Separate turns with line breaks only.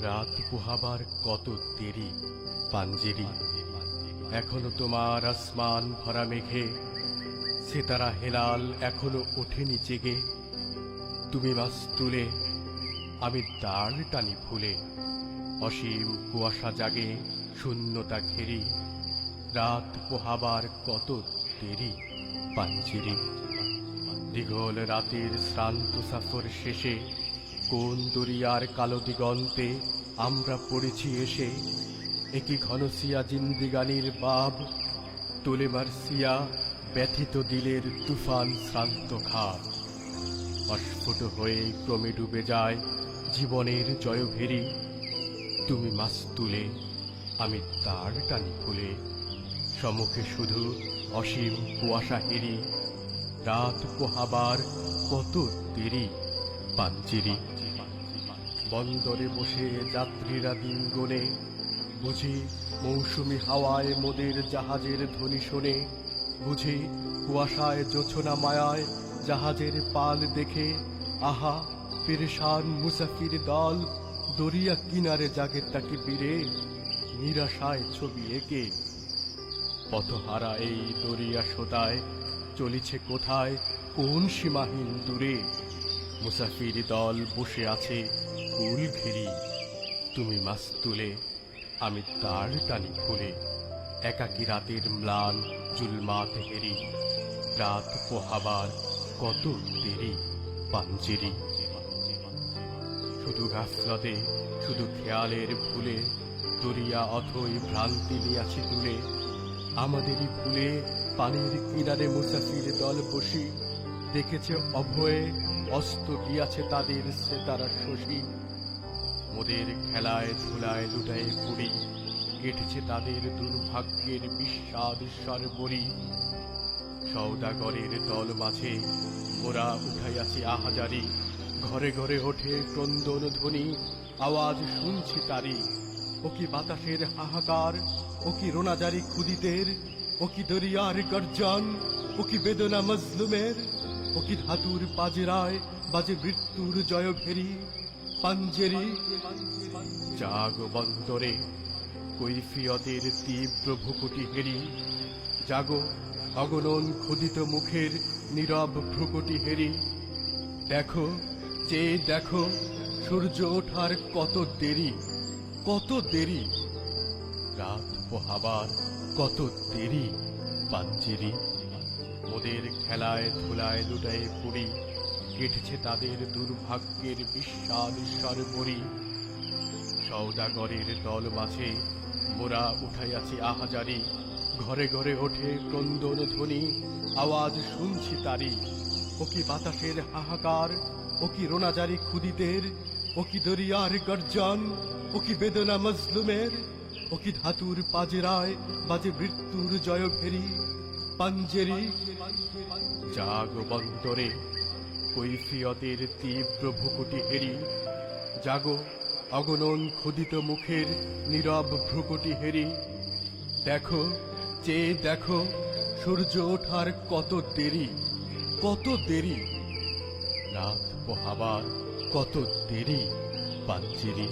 রাত পোহাবার কত দেরি, পাঞ্জেরি। এখনও তোমার আসমান ভরা মেঘে, সেতারা হেলাল এখনও ওঠেনি জেগে। তুমি মাছ তুলে আমি দাঁড় টানি ফুলে। অসীম কুয়াশা জাগে শূন্যতা ঘেরি। রাত পোহাবার কত দেরি, পাঞ্জেরি। দীঘল রাতের শ্রান্ত সফর শেষে কোন দরিয়ার কালো দিগন্তে আমরা পড়েছি এসে? একই ঘনসিয়া জিন্দিগানির বাব, তুলে মারসিয়া ব্যথিত দিলের তুফান শ্রান্ত খাপ অস্ফুট হয়ে ক্রমে ডুবে যায় জীবনের জয়ভেরি। তুমি মাছ তুলে, আমি তার টানি খুলে। সম্মুখে শুধু অসীম কুয়াশা হেরি। রাত পোহাবার কত দেরি পাঞ্চিরি বন্দরে বসে যাত্রীরা দিন গোনে বুঝি মৌসুমি হাওয়ায় মোদের জাহাজের ধ্বনি শোনে। বুঝি কুয়াশায় জোছনা মায়ায় জাহাজের পাল দেখে। আহা, পেরেশান মুসাফির দল, দরিয়া কিনারে জাগে তাকে বীরে। নিরাশায় ছবি এঁকে। পথহারা এই দরিয়া সোতায় চলিছে কোথায়? কোন সীমাহীন দূরে? মুসাফির দল বসে আছে কুল ঘেরি। তুমি মাছ তুলে আমি তার টানি খুলে। একাকি রাতের ম্লান জুলমাত হেরি। রাত পোহাবার কত দেরি, পাঞ্জেরি। শুধু গাফলতে, শুধু খেয়ালের ভুলে, দরিয়া অথই ভ্রান্তি নিয়াছি তুলে আমাদেরই ভুলে পানির কিনারে মুসাফির দল বসি। দেখেছে অভয়ে অস্ত গিয়াছে তাদের সে তারা শশী। মোদের খেলায়, ধুলায়, লুটায় পুরি কেটেছে তাদের দুর্ভাগ্যের বিস্বাদ সর্বরি। সৌদাগরের দল মাঝে মোরা উঠাইয়াছি আহাজারি। ঘরে ঘরে ওঠে ক্রন্দন ধ্বনি, আওয়াজ শুনছি তারি। ও কি বাতাসের হাহাকার, ও কি রোনাজারি খুদিতের ও কি দরিয়ার গর্জন, ও কি বেদনা মজলুমের, ও কি ধাতুর পাজরায় বাজে মৃত্যুর জয় ভেরি পাঞ্জেরি, জাগ বন্দরে কৈফিয়তের তীব্র ভুকুটি হেরি, জাগো অগণন ক্ষুদিত মুখের নীরব ভ্রুকুটি হেরি। দেখো চেয়ে দেখো, সূর্য ওঠার কত দেরি কত দেরি, রাত পোহাবার কত দেরি, পাঞ্জেরি, মোদের খেলায় ধুলায় লুটায় পুরি। কেটেছে তাদের দুর্ভাগ্যের বিস্বাদ সর্বরি সৌদাগরের দল মাঝে মোরা উঠাইয়াছি আহাজারি। ঘরে ঘরে ওঠে ক্রন্দন ধ্বনি আওয়াজ শুনছি তারি। ও কি বাতাসের হাহাকার ও কি রোনাজারি খুদিতের ও কি দরিয়ার গর্জন ও কি বেদনা মজলুমের ও কি ধাতুর পাজরায় বাজে মৃত্যুর জয় ফেরি পাঞ্জেরি জাগ বন্দরে কৈফিয়তের তীব্র ভুকুটি হেরি। জাগো, অগণন ক্ষুদিত মুখের নীরব ভ্রুকুটি হেরি। দেখো চেয়ে দেখো, সূর্য ওঠার কত দেরি কত দেরি। রাত পোহাবার কত দেরি পাঞ্চেরি